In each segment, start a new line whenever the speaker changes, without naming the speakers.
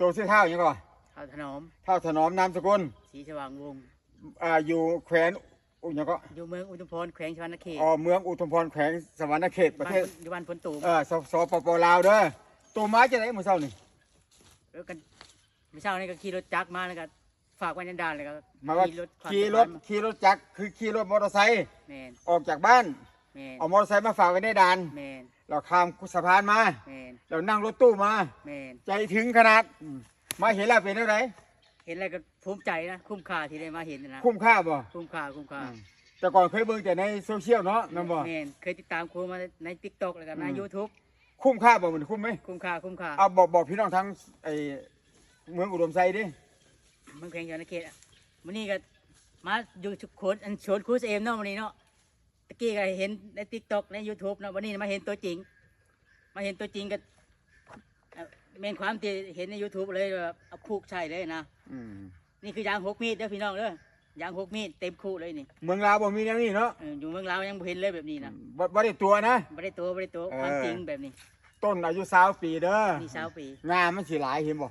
ตัวชื่อเท่าอย่างก่อน
ข้าวถนอม
เท่าถนอมนามสกุล
สีสว่างวงศ์
อ่าอยู่แขวนอุอย่างก็
อยู่เมืองอุทุมพรแขวงชวนาเขต
อ๋อเมืองอุทุมพรแขวงสวรรณเขตประเทศ
บ้านอยู่บ้านพนตูม
เออสสปปลาวเด้อตัวไม้จะไหนมื้อเช้านี่
แล้วกันไม่เช้านี่ก็ขี่รถจักรมาแล้วก็ฝากไว้ในด่านเลยก็
หมายว่า
ขี่รถผ่าน
ขี่รถขี่รถจักรคือขี่รถมอเตอร์ไซค์
แมน
ออกจากบ้าน
แมน
เอามอเตอร์ไซค์มาฝากไว้ในด่าน
แมน
เราข้ามสะพานมา
แมน
เรานั่งรถตู้มา
แมน
ใจถึงขนาดอืมมาเห็นแล้วเป็นเท่าไหร่
เห็นอะไรก็ภูมิใจนะคุ้มค่าที่ได้มาเห็นนะ
คุ้มค่าบ่
คุ้มค่าคุ้มค่า
อืมแต่ก่อนเคยเบิ่งแต่ในโซเชียลเนาะนั่นบ่
แมนเคยติดตามครูมาในทิกตอกแล้วก็ใน
อืม
ยูทูบ
คุ้มค่าบ่มันคุ้มไหม
คุ้มค่าคุ้มค่า
เอาบอกบอกพี่น้องทั้งไอเมืองอุดมไซดิ
เมืองแขวงชวนาเขตอะวันนี้ก็มาอยู่ชุดโคนอันชวนครูเอ็มเนาะวันนี้เนาะ ตะกี้ก็เห็นในทิกตอกในยูทูบเนาะวันนี้มาเห็นตัวจริง มาเห็นตัวจริงก็เอ่อเมนความที่เห็นใน YouTube เลยแบบเอาคูกใช่เลยนะ
อืม
นี่คือยางหกมีดเด้อพี่น้องเด้อยางหกมีดเต็มคู่เลยนี่
เมืองลาวบ่มีแนวนี้เนาะ
เอออยู่เมืองลาวยังบ่เห็นเลยแบบนี้นะ
บ่บ่ได้ตัวนะ
ไม่ได้ตัวไม่ได้ตัว
เออ
ความจริงแบบนี้
ต้นอายุ20ปีเด้อ
นี่สาวปี
งามมันสิหลายเห็นบ่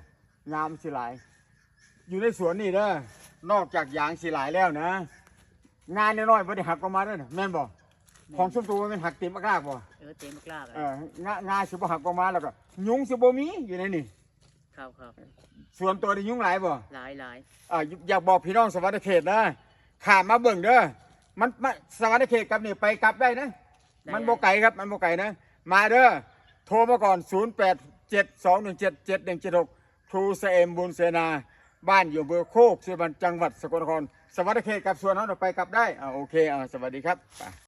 งามมันสิหลาย อยู่ในสวนนี่เด้อนอกจากยางสิหลายแล้วนะ งานน้อยๆบ่ได้หักออกมาเด้อน่ะแม่นบ่ของส้มตัวมันหักเต็มมากๆบ่
เออเต็มกล้าเล
เอยองางาสิบ่หักออกมาแล้วก็ยุงสิบ่มีอยู่ในนี่
ครับครับ
ส่วนตัวนี่ยุงหลายบ่
หลายหลาย
อ่าอยากบอกพี่น้องสวัสดิเขตนะข้ามมาเบิ่งเด้อมันมาสวัสดิเขตกับนี่ไปกลับได้นะ มันบ่ไกลครับมันบ่ไกลนะ มาเด้อโทรมาก่อน 0 8 7 2 1 7 7 1 7 6ครูเสเอมบุญเสนา บ้านอยู่เบอร์โคกเสบันจังหวัดสกลนครสวัสดิเขตกับส่วนนั้นเราไปกลับได้อ่าโอเคอ่าสวัสดีครับ